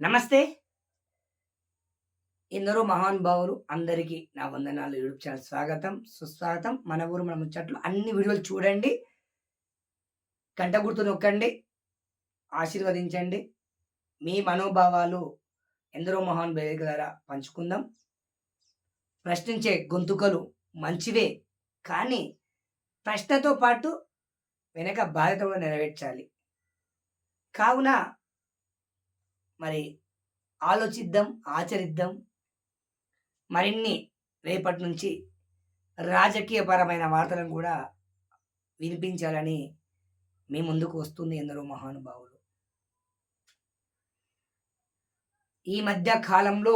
నమస్తే. ఎందరో మహానుభావులు అందరికీ నా వందనాలు యూట్యూబ్ ఛానల్ స్వాగతం సుస్వాగతం. మన ఊరు మన ముచ్చట్లు అన్ని వీడియోలు చూడండి. గంట గుర్తు నొక్కండి. ఆశీర్వదించండి. మీ మనోభావాలు ఎందరో మహానుభావుల ద్వారా పంచుకుందాం. ప్రశ్నించే గొంతుకలు మంచివే కానీ ప్రశ్నతో పాటు వెనక బాధ్యత కూడా నెరవేర్చాలి. కావున మరి ఆలోచిద్దాం ఆచరిద్దాం. మరిన్ని రేపటి నుంచి రాజకీయపరమైన వార్తలను కూడా వినిపించాలని మీ ముందుకు వస్తుంది ఎందరో మహానుభావులు. ఈ మధ్య కాలంలో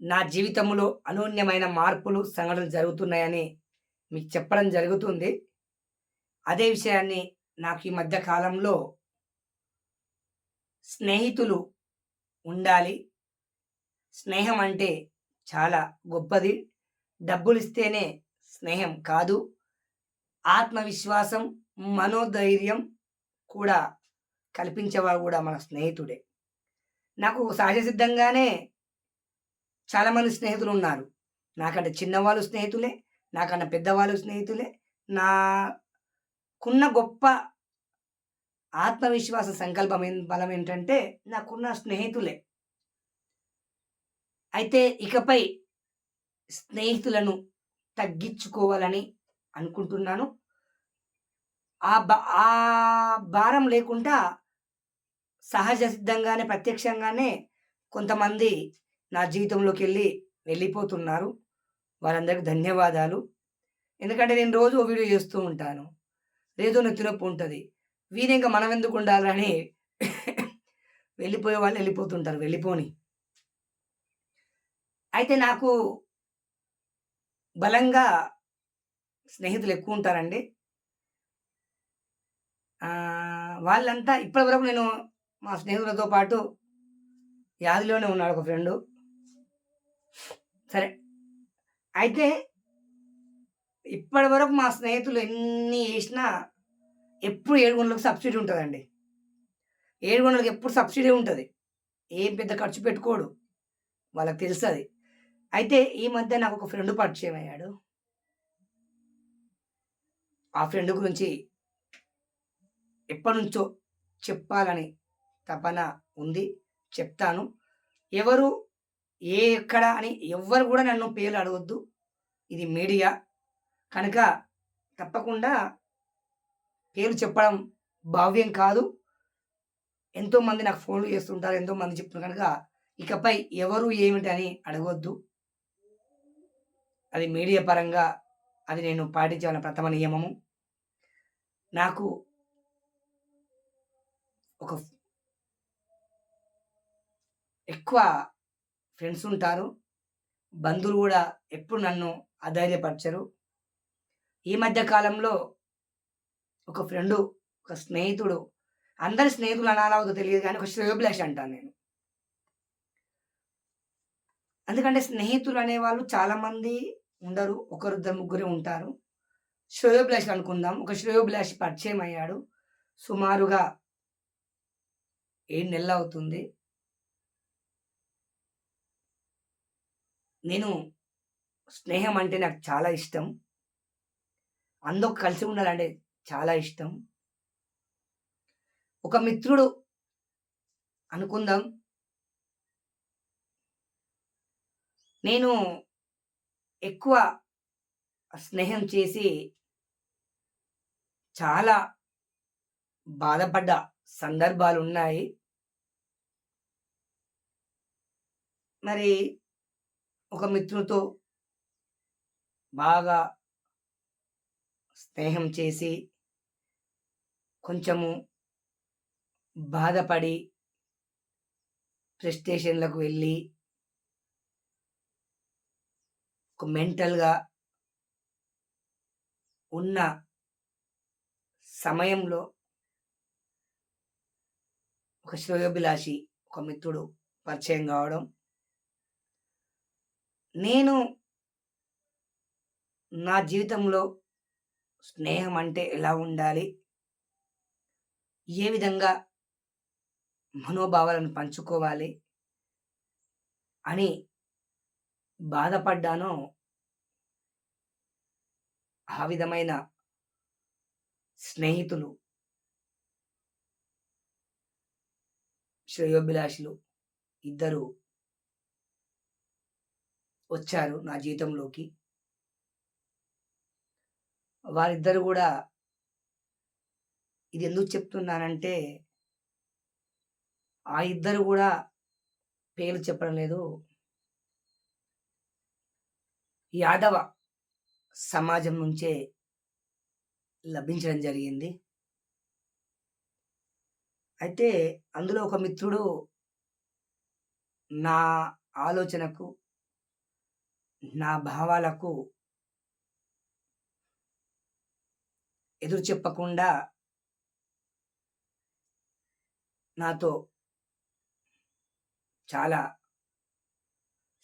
నా జీవితంలో అనూన్యమైన మార్పులు సంఘటనలు జరుగుతున్నాయని మీకు చెప్పడం జరుగుతుంది. అదే విషయాన్ని నాకు ఈ మధ్య కాలంలో స్నేహితులు ఉండాలి. స్నేహం అంటే చాలా గొప్పది. డబ్బులు ఇస్తేనే స్నేహం కాదు. ఆత్మవిశ్వాసం మనోధైర్యం కూడా కల్పించేవాడు కూడా మన స్నేహితుడే. నాకు సహజసిద్ధంగానే చాలామంది స్నేహితులు ఉన్నారు నాకంటే చిన్నవాళ్ళు స్నేహితులే నాకన్నా పెద్దవాళ్ళు స్నేహితులే. నాకున్న గొప్ప ఆత్మవిశ్వాస సంకల్పం బలం ఏంటంటే నాకున్న స్నేహితులే. అయితే ఇకపై స్నేహితులను తగ్గించుకోవాలని అనుకుంటున్నాను. ఆ బా ఆ భారం లేకుండా సహజ సిద్ధంగానే ప్రత్యక్షంగానే కొంతమంది నా జీవితంలోకి వెళ్ళి వెళ్ళిపోతున్నారు. వాళ్ళందరికీ ధన్యవాదాలు. ఎందుకంటే నేను రోజు వీడియో చేస్తూ ఉంటాను. రేదో నెత్తినొప్పి ఉంటుంది. వీరు ఇంకా మనం ఎందుకు ఉండాలని వెళ్ళిపోయే వాళ్ళు వెళ్ళిపోతుంటారు వెళ్ళిపోని. అయితే నాకు బలంగా స్నేహితులు ఎక్కువ ఉంటారండి. వాళ్ళంతా ఇప్పటి వరకు నేను మా స్నేహితులతో పాటు యాదిలోనే ఉన్నాడు ఒక ఫ్రెండు. సరే అయితే ఇప్పటి వరకు మా స్నేహితులు ఎన్ని చేసినా ఎప్పుడు ఏడు గంటలకు సబ్సిడీ ఉంటుందండి. ఏడు గంటలకు ఎప్పుడు సబ్సిడీ ఉంటుంది. ఏం పెద్ద ఖర్చు పెట్టుకోడు. వాళ్ళకి తెలుస్తుంది. అయితే ఈ మధ్య నాకు ఒక ఫ్రెండ్ పరిచయం అయ్యాడు. ఆ ఫ్రెండ్ గురించి ఎప్పటి నుంచో చెప్పాలని తపన ఉంది. చెప్తాను. ఎవరు ఏ ఎక్కడ అని ఎవ్వరు కూడా నన్ను పేర్లు అడగొద్దు. ఇది మీడియా. కనుక తప్పకుండా పేరు చెప్పడం భావ్యం కాదు. ఎంతోమంది నాకు ఫోన్లు చేస్తుంటారు ఎంతోమంది చెప్తున్నారు కనుక ఇకపై ఎవరు ఏమిటి అని అడగొద్దు. అది మీడియా పరంగా అది నేను పాటించాలని ప్రథమ నియమము. నాకు ఒక ఎక్కువ ఫ్రెండ్స్ ఉంటారు. బంధువులు కూడా ఎప్పుడు నన్ను అధైర్యపరచరు. ఈ మధ్య కాలంలో ఒక ఫ్రెండు ఒక స్నేహితుడు. అందరి స్నేహితులు అనాలవదో తెలియదు కానీ ఒక శ్రేయోభిలాష అంటాను నేను. ఎందుకంటే స్నేహితులు అనేవాళ్ళు చాలామంది ఉండరు ఒకరిద్దరు ముగ్గురే ఉంటారు. శ్రేయోభిలాష్ అనుకుందాం ఒక శ్రేయోభిలాష్ పరిచయం అయ్యాడు. సుమారుగా ఏడు నెలలు అవుతుంది. నేను స్నేహం అంటే నాకు చాలా ఇష్టం. అందరూ కలిసి ఉండాలంటే చాలా ఇష్టం. ఒక మిత్రుడు అనుకుందాం. నేను ఎక్కువ స్నేహం చేసి చాలా బాధపడ్డ సందర్భాలు ఉన్నాయి మరి ఒక మిత్రుడితో బాగా స్నేహం చేసి కొంచెము బాధపడి ప్రెస్టేషన్లకు వెళ్ళి ఒక మెంటల్గా ఉన్న సమయంలో ఒక శ్రేయోభిలాషి ఒక మిత్రుడు పరిచయం కావడం. నేను నా జీవితంలో స్నేహం అంటే ఎలా ఉండాలి? ఏ విధంగా మనోభావాలను పంచుకోవాలి అని బాధపడ్డానో ఆ విధమైన స్నేహితులు శ్రేయోభిలాషులు ఇద్దరు వచ్చారు నా జీవితంలోకి. వారిద్దరు కూడా ఇది ఎందుకు చెప్తున్నానంటే ఆ ఇద్దరు కూడా పేర్లు చెప్పడం లేదు. యాదవ సమాజం నుంచే లభించడం జరిగింది. అయితే అందులో ఒక మిత్రుడు నా ఆలోచనకు నా భావాలకు ఎదురు చెప్పకుండా నాతో చాలా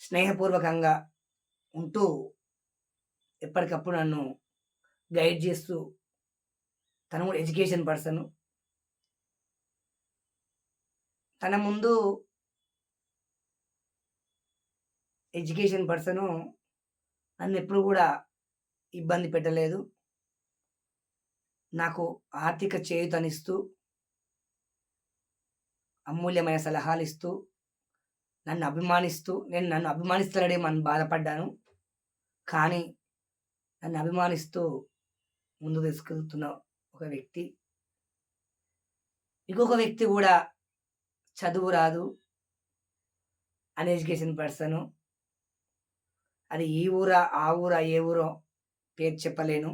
స్నేహపూర్వకంగా ఉంటూ ఎప్పటికప్పుడు నన్ను గైడ్ చేస్తూ తను కూడా ఎడ్యుకేషన్ పర్సన్. తన ముందు ఎడ్యుకేషన్ పర్సను నన్ను ఎప్పుడు కూడా ఇబ్బంది పెట్టలేదు. నాకు ఆర్థిక చేయుతనిస్తూ అమూల్యమైన సలహాలు ఇస్తూ నన్ను అభిమానిస్తూ నేను నన్ను అభిమానిస్తాడే మనం బాధపడ్డాను. కానీ నన్ను అభిమానిస్తూ ముందు తీసుకెళ్తున్న ఒక వ్యక్తి ఇంకొక వ్యక్తి కూడా చదువు రాదు అన్ఎడ్యుకేషన్ పర్సను అది ఈ ఊరా ఆ ఊరా ఏ ఊరో పేరు చెప్పలేను.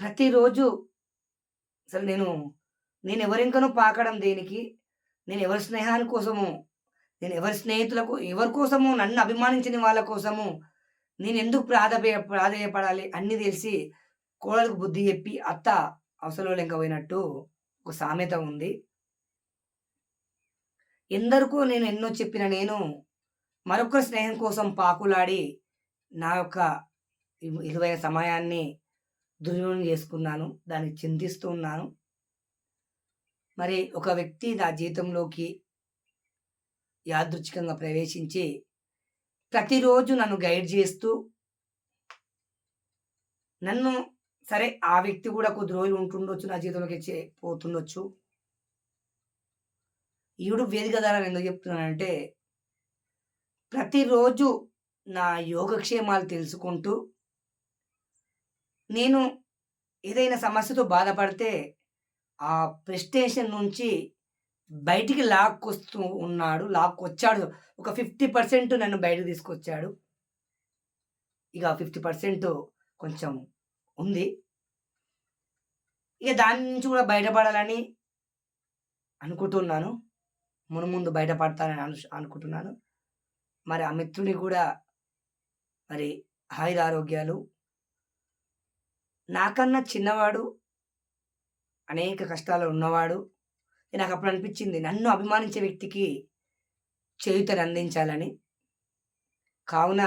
ప్రతిరోజు అసలు నేను నేను ఎవరింకనూ పాకడం దేనికి? నేను ఎవరి స్నేహాని కోసము? నేను ఎవరి స్నేహితులకు ఎవరి కోసము? నన్ను అభిమానించిన వాళ్ళ కోసము? నేను ఎందుకు ప్రాధపే ప్రాధేయపడాలి? అన్నీ తెలిసి కోడలకు బుద్ధి చెప్పి అత్త అవసరం లెంక పోయినట్టు ఒక సామెత ఉంది. ఎందరికో నేను ఎన్నో చెప్పిన నేను మరొక స్నేహం కోసం పాకులాడి నా యొక్క ఇరువైన సమయాన్ని దుర్వినియోగం చేసుకున్నాను. దాన్ని చింతిస్తూ ఉన్నాను. మరి ఒక వ్యక్తి నా జీవితంలోకి యాదృచ్ఛికంగా ప్రవేశించి ప్రతిరోజు నన్ను గైడ్ చేస్తూ నన్ను సరే ఆ వ్యక్తి కూడా కొద్ది రోజులు ఉంటుండొచ్చు నా జీవితంలోకి వచ్చి పోతుండొచ్చు. ఈవిడు వేదిక ద్వారా ఎందుకు చెప్తున్నానంటే ప్రతిరోజు నా యోగక్షేమాలు తెలుసుకుంటూ నేను ఏదైనా సమస్యతో బాధపడితే ఆ ప్రెస్టేషన్ నుంచి బయటికి లాక్కొస్తూ ఉన్నాడు లాక్కొచ్చాడు. ఒక ఫిఫ్టీ పర్సెంట్ నన్ను బయటకు తీసుకొచ్చాడు. ఇక ఫిఫ్టీ పర్సెంట్ కొంచెం ఉంది. ఇక దాని నుంచి కూడా బయటపడాలని అనుకుంటున్నాను. మును ముందు బయటపడతానని అను అనుకుంటున్నాను. మరి ఆ మిత్రుని కూడా మరి ఆయుర ఆరోగ్యాలు నాకన్నా చిన్నవాడు అనేక కష్టాలు ఉన్నవాడు. నాకు అప్పుడు అనిపించింది. నన్ను అభిమానించే వ్యక్తికి చేయుతని అందించాలని. కావున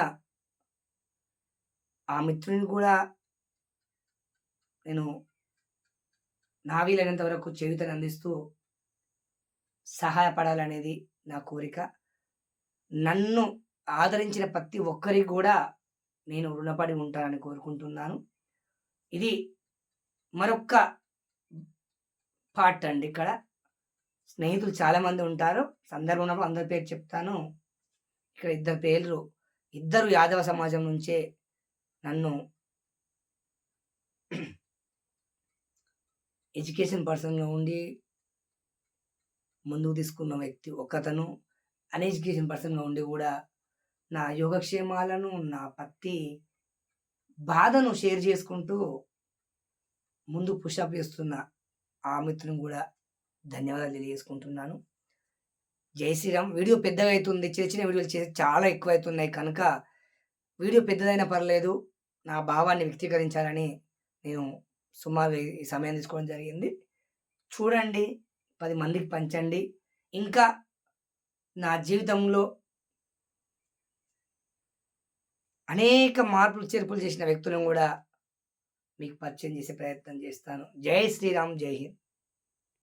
ఆ మిత్రుని కూడా నేను నా వీలైనంత వరకు చేయుతని అందిస్తూ సహాయపడాలనేది నా కోరిక. నన్ను ఆదరించిన ప్రతి ఒక్కరికి కూడా నేను రుణపడి ఉంటానని కోరుకుంటున్నాను. ఇది మరొక్క పార్ట్ అండి ఇక్కడ. స్నేహితులు చాలామంది ఉంటారు. సందర్భం ఉన్నప్పుడు అందరి పేరు చెప్తాను. ఇక్కడ ఇద్దరు పేర్లు. ఇద్దరు యాదవ సమాజం నుంచే నన్ను ఎడ్యుకేషన్ పర్సన్గా ఉండి ముందుకు తీసుకున్న వ్యక్తి ఒకతను అన్ఎడ్యుకేషన్ పర్సన్గా ఉండి కూడా నా యోగక్షేమాలను నా పత్తి బాధను షేర్ చేసుకుంటూ ముందు పుషప్ చేస్తున్న ఆ మిత్రుని కూడా ధన్యవాదాలు తెలియజేసుకుంటున్నాను. జై శ్రీరామ్. వీడియో పెద్దగా అవుతుంది చిన్న చిన్న వీడియోలు చేసి చాలా ఎక్కువ అవుతున్నాయి కనుక వీడియో పెద్దదైనా పర్లేదు. నా భావాన్ని వ్యక్తీకరించాలని నేను సుమారు ఈ సమయం తీసుకోవడం జరిగింది. చూడండి. పది మందికి పంచండి. ఇంకా నా జీవితంలో అనేక మార్పులు చేర్పులు చేసిన వ్యక్తులను కూడా మీకు పరిచయం చేసే ప్రయత్నం చేస్తాను. జై శ్రీరామ్ జై హింద్.